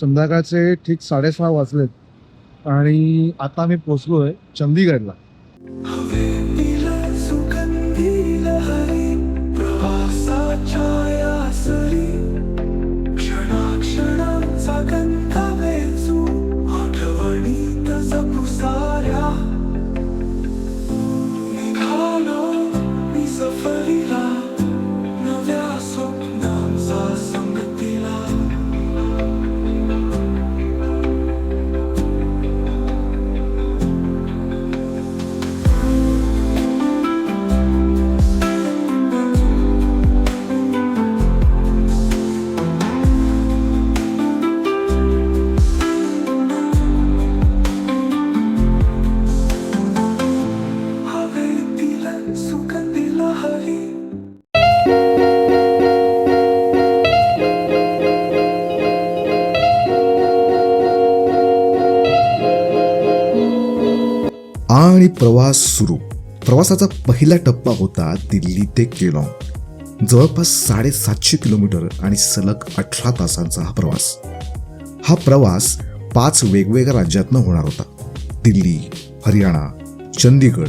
संध्याकाळचे ठीक साडेसहा वाजलेत. आणि आता मी पोचलो आहे चंदीगडला आणि प्रवास सुरू. प्रवासाचा पहिला टप्पा होता दिल्ली ते केलॉंग. जवळपास साडेसातशे किलोमीटर आणि सलग अठरा तासांचा हा प्रवास. हा प्रवास पाच वेगवेगळ्या राज्यातनं होणार होता. दिल्ली हरियाणा चंदीगड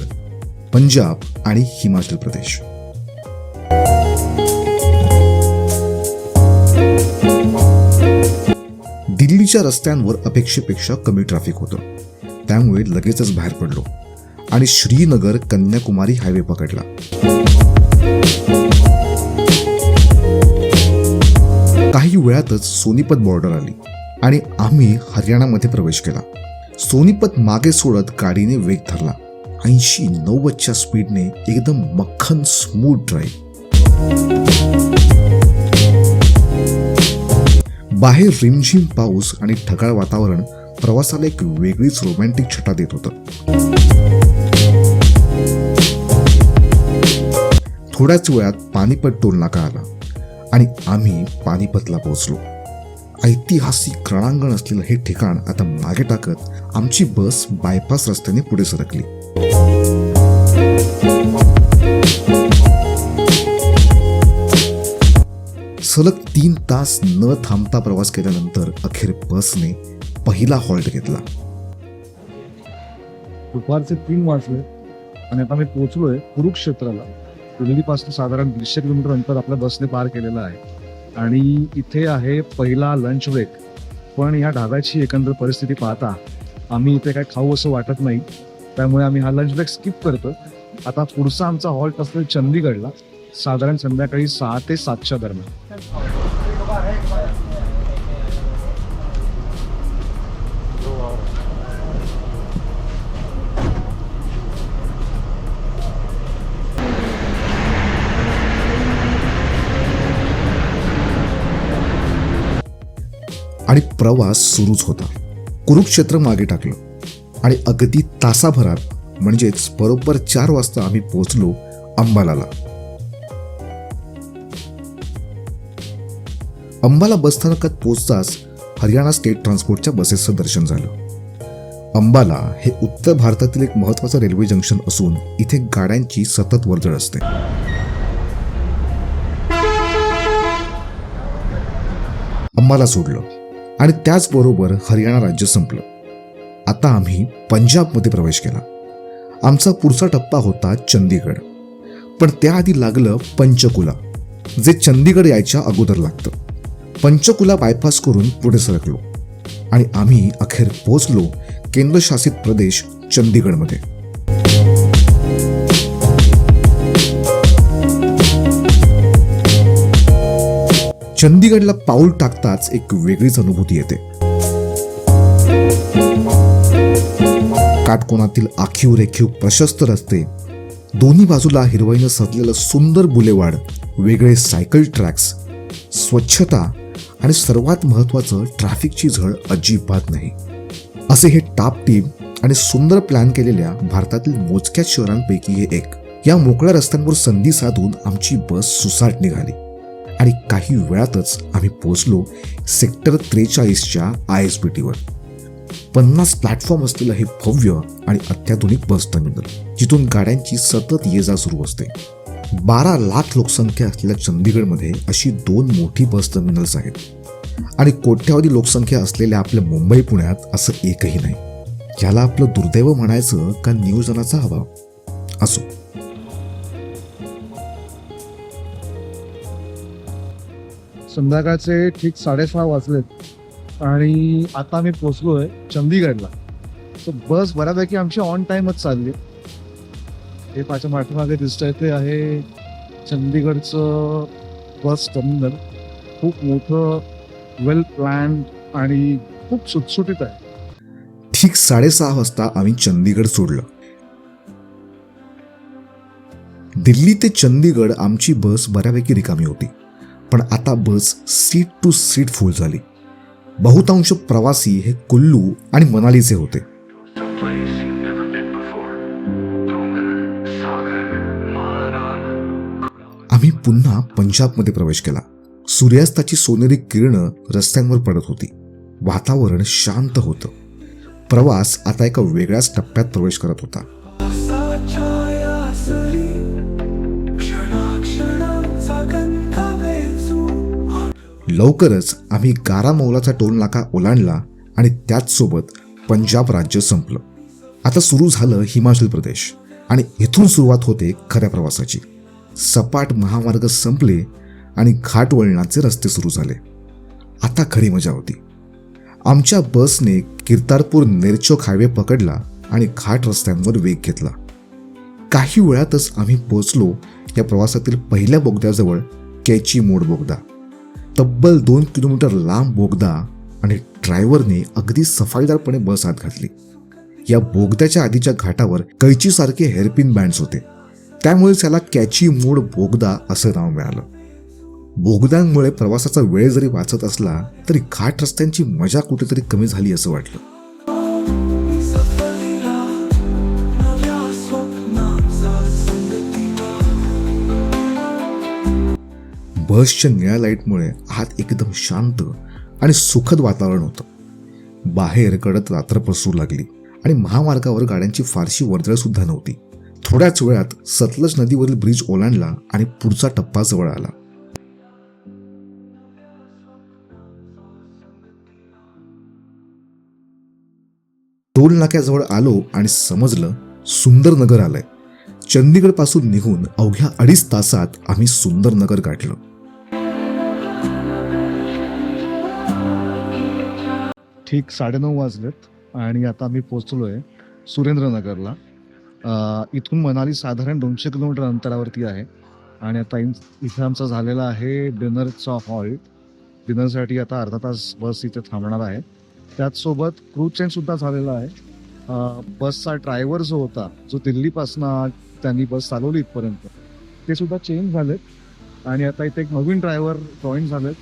पंजाब आणि हिमाचल प्रदेश. दिल्लीच्या रस्त्यांवर अपेक्षेपेक्षा कमी ट्रॅफिक होतं. त्यामुळे लगेचच बाहेर पडलो आणि श्रीनगर कन्याकुमारी हायवे पकडला. काही वेळातच सोनीपत बॉर्डर आली आणि आम्ही हरियाणामध्ये प्रवेश केला. सोनीपत मागे सोडत गाडीने वेग धरला. ऐंशी नव्वदच्या स्पीडने एकदम मक्खन स्मूथ ड्राईव्ह बाहेर रिमझिम पाऊस आणि ढगाळ वातावरण प्रवासाला एक वेगळीच रोमॅन्टिक छटा देत होतं. थोड्याच वेळात पानिपत टोल नाका आला आणि आम्ही पानिपतला पोहोचलो. ऐतिहासिक रणांगण असलेलं हे ठिकाण आता मागे टाकत आमची बस बायपास रस्त्याने पुढे सरकली. सलग तीन तास न थांबता प्रवास केल्यानंतर अखेर बसने पहिला हॉल्ट घेतला. दुपारचे तीन वाजले आणि आता मी पोहोचलोय कुरुक्षेत्राला. दिल्लीपासून साधारण दीडशे किलोमीटर अंतर आपल्या बसने पार केलेलं आहे. आणि इथे आहे पहिला लंच ब्रेक पण या ढाब्याची एकंदर परिस्थिती पाहता आम्ही इथे काय खाऊ असं वाटत नाही. त्यामुळे आम्ही हा लंच ब्रेक स्किप करतो आता पुढचा आमचा हॉल्ट असतो चंदीगडला साधारण संध्याकाळी सहा ते सातच्या दरम्यान. प्रवास सुरूच होता. कुरुक्षेत्र मागे टाकलं. आणि अगदी तासाभरात म्हणजेच बरोबर चार वाजता आम्ही पोहोचलो अंबालाला. अंबाला बसस्थानकात पोहोचताच हरियाणा स्टेट ट्रान्सपोर्टच्या बसेसचं दर्शन झालं. अंबाला हे उत्तर भारतातील एक महत्वाचं रेल्वे जंक्शन असून इथे गाड्यांची सतत वर्दळ असते. अंबाला सोडलं. आणि त्याचबरोबर हरियाणा राज्य संपलं. आता आम्ही पंजाबमध्ये प्रवेश केला. आमचा पुढचा टप्पा होता चंदीगड. पण त्याआधी लागलं पंचकुला जे चंदीगड यायच्या अगोदर लागतं. पंचकुला बायपास करून पुढे सरकलो आणि आम्ही अखेर पोहोचलो केंद्रशासित प्रदेश चंदीगडमध्ये. चंदीगडला पाऊल टाकताच एक वेगळीच अनुभूती येते. काटकोनातील आखीव रेखीव प्रशस्त रस्ते दोन्ही बाजूला हिरवाईनं सजलेलं सुंदर बुलेवाड वेगळे सायकल ट्रॅक्स स्वच्छता आणि सर्वात महत्वाचं ट्रॅफिकची झळ अजिबात नाही. असे हे टाप टीम आणि सुंदर प्लॅन केलेल्या भारतातील मोजक्या शहरांपैकी हे एक. या मोकळ्या रस्त्यांवर संधी साधून आमची बस सुसाट निघाली. आणि काही वेळातच आम्ही पोहोचलो सेक्टर त्रेचाळीसच्या आय एस बी टीवर. पन्नास प्लॅटफॉर्म असलेलं हे भव्य आणि अत्याधुनिक बस टर्मिनल जिथून गाड्यांची सतत ये जा सुरू असते. बारा लाख लोकसंख्या असलेल्या चंदीगडमध्ये अशी दोन मोठी बस टर्मिनल्स आहेत. आणि कोट्यावधी लोकसंख्या असलेल्या आपल्या मुंबई पुण्यात असं एकही नाही. याला आपलं दुर्दैव म्हणायचं का नियोजनाचा अभाव असो. संध्याकाळचे ठीक साडेसहा वाजलेत. आणि आता मी आहे चंदीगडला. तर बस बऱ्यापैकी आमची ऑन टाईमच चालली. हे माझ्या पाठीमागे आहे ते आहे चंदीगडचं बस टर्मिनल खूप मोठं वेल प्लॅन आणि खूप सुटसुटीत आहे. ठीक साडेसहा वाजता आम्ही चंदीगड सोडलं. दिल्ली ते चंदीगड आमची बस बऱ्यापैकी रिकामी होती. पण आता bus seat to seat full झाली. बहुतांश प्रवासी हे कुल्लू आणि मनालीचे होते. आम्ही पुन्हा पंजाबमध्ये प्रवेश केला. सूर्यास्ताची सोनेरी किरणं रस्त्यांवर पडत होती. वातावरण शांत होतं. प्रवास आता एका वेगळ्याच टप्प्यात प्रवेश करत होता. लवकरच आम्ही गारा मौलाचा टोल नाका ओलांडला आणि त्याचसोबत पंजाब राज्य संपलं. आता सुरू झालं हिमाचल प्रदेश आणि इथून सुरुवात होते खऱ्या प्रवासाची. सपाट महामार्ग संपले आणि घाट वळणाचे रस्ते सुरू झाले. आता खरी मजा होती. आमच्या बसने किर्तारपूर नेरचोक हायवे पकडला आणि घाट रस्त्यांवर वेग घेतला. काही वेळातच आम्ही पोहोचलो या प्रवासातील पहिल्या बोगद्याजवळ कैची मोड बोगदा. तब्बल दोन किलोमीटर लांब बोगदा आणि ड्रायव्हरने अगदी सफाईदारपणे बस आत घातली. या बोगद्याच्या आधीच्या घाटावर कैचीसारखे हेअरपिन बँड्स होते. त्यामुळे त्याला कॅची मोड बोगदा असं नाव मिळालं. बोगद्यांमुळे प्रवासाचा वेळ जरी वाचत असला तरी घाट रस्त्यांची मजा कुठेतरी कमी झाली असं वाटलं. बसच्या निळ्या लाईटमुळे आत एकदम शांत आणि सुखद वातावरण होतं. बाहेर कडत रात्र पसरू लागली आणि महामार्गावर गाड्यांची फारशी वर्दळ सुद्धा नव्हती. थोड्याच वेळात सतलज नदीवरील ब्रिज ओलांडला आणि पुढचा टप्पा जवळ आला. टोल नाक्याजवळ आलो आणि समजलं सुंदर नगर आलंय. चंदीगडपासून निघून अवघ्या अडीच तासात आम्ही सुंदर नगर गाठलं. ठीक साडेनऊ वाजलेत आणि आता आम्ही आहे सुरेंद्रनगरला. इथून मनाली साधारण दोनशे किलोमीटर अंतरावरती आहे. आणि आता इथे आमचा झालेला आहे डिनरचा हॉल्ट डिनरसाठी आता अर्धा तास बस इथे थांबणार आहे. त्याचसोबत क्रूज चेंज सुद्धा झालेला आहे. बसचा ड्रायव्हर जो होता जो दिल्लीपासनं त्यांनी बस चालवली इथपर्यंत ते सुद्धा चेंज झालेत. आणि आता इथे एक नवीन ड्रायव्हर जॉईन झालेत.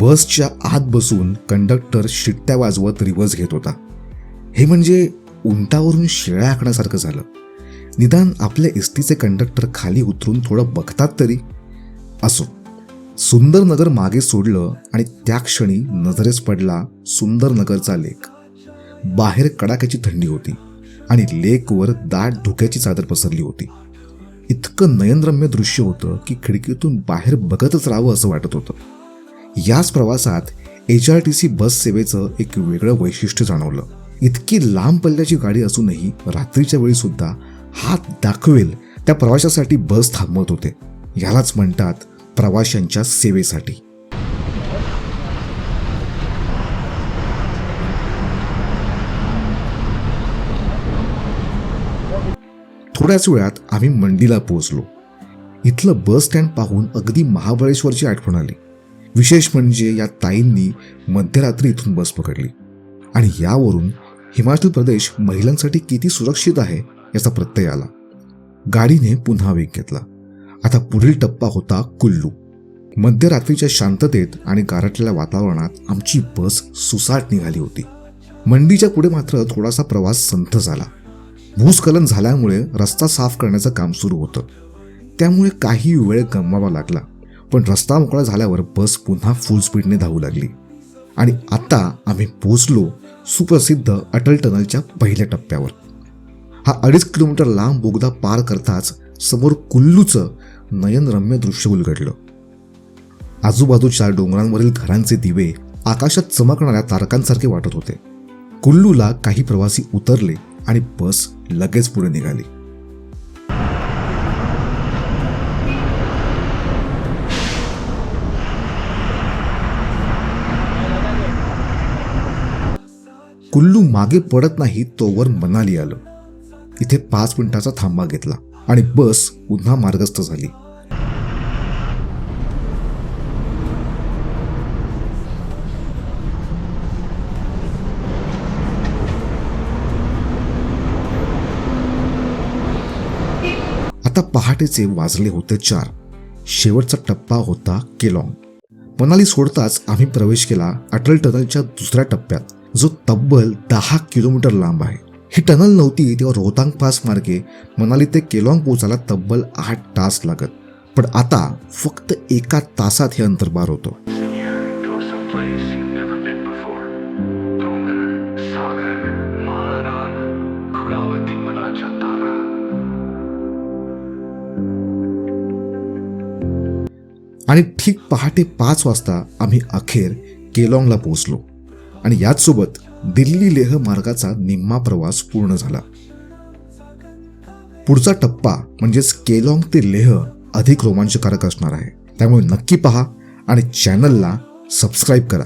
बसच्या आत बसून कंडक्टर शिट्ट्या वाजवत रिवर्स घेत होता. हे म्हणजे उंटावरून शेळ्या आखण्यासारखं झालं. निदान आपल्या एस टीचे कंडक्टर खाली उतरून थोडं बघतात तरी. असो सुंदर नगर मागे सोडलं आणि त्या क्षणी नजरेस पडला सुंदर नगरचा लेक. बाहेर कडाक्याची थंडी होती आणि लेकवर दाट धुक्याची चादर पसरली होती. इतकं नयनरम्य दृश्य होतं की खिडकीतून बाहेर बघतच राहावं असं वाटत होतं. याच प्रवासात H R T C bus सेवेचं एक वेगळं वैशिष्ट्य जाणवलं. इतकी लांब पल्ल्याची गाडी असूनही रात्रीच्या वेळी सुद्धा हात दाखवेल त्या प्रवाशासाठी बस थांबवत होते. यालाच म्हणतात प्रवाशांच्या सेवेसाठी. थोड्याच वेळात आम्ही मंडीला पोहोचलो. इथलं बस स्टँड पाहून अगदी महाबळेश्वरची आठवण आली. विशेष म्हणजे या ताईंनी मध्यरात्री इथून बस पकडली. आणि यावरून हिमाचल प्रदेश महिलांसाठी किती सुरक्षित आहे याचा प्रत्यय आला. गाडीने पुन्हा वेग घेतला. आता पुढील टप्पा होता कुल्लू. मध्यरात्रीच्या शांततेत आणि गारटलेल्या वातावरणात आमची बस सुसाट निघाली होती. मंडीच्या पुढे मात्र थोडासा प्रवास संथ झाला. भूस्खलन झाल्यामुळे रस्ता साफ करण्याचं काम सुरू होतं. त्यामुळे काही वेळ गमवावा लागला. पण रस्ता मोकळा झाल्यावर बस पुन्हा फुल स्पीडने धावू लागली. आणि आता आम्ही पोहोचलो सुप्रसिद्ध अटल टनलच्या पहिल्या टप्प्यावर. हा अडीच किलोमीटर लांब बोगदा पार करताच समोर कुल्लूचं नयनरम्य दृश्य उलगडलं. आजूबाजूच्या डोंगरांवरील घरांचे दिवे आकाशात चमकणाऱ्या तारकांसारखे वाटत होते. कुल्लूला काही प्रवासी उतरले आणि बस लगेच पुढे निघाली. कुल्लू मागे पडत नाही तोवर मनाली आलं. इथे पाच मिनिटाचा थांबा घेतला आणि बस पुन्हा मार्गस्थ झाली. आता पहाटेचे वाजले होते चार. शेवटचा टप्पा होता केलॉंग. मनाली सोडताच आम्ही प्रवेश केला अटल टनलच्या दुसऱ्या टप्प्यात. तब्बल दहा किलोमीटर लांब आहे. ही टनल नव्हती तेव्हा रोहतांग पास मार्गे मनाली ते केलॉंग पोचायला तब्बल आठ तास लागत. पण आता फक्त एका तासात हे अंतर पार होतं. आणि ठीक पहाटे पाच वाजता आम्ही अखेर केलॉंगला पोहोचलो. आणि याचसोबत दिल्ली लेह मार्गाचा निम्मा प्रवास पूर्ण झाला. पुढचा टप्पा म्हणजेच केलॉंग ते लेह अधिक रोमांचकारक असणार आहे. त्यामुळे नक्की पहा आणि चॅनलला सबस्क्राईब करा.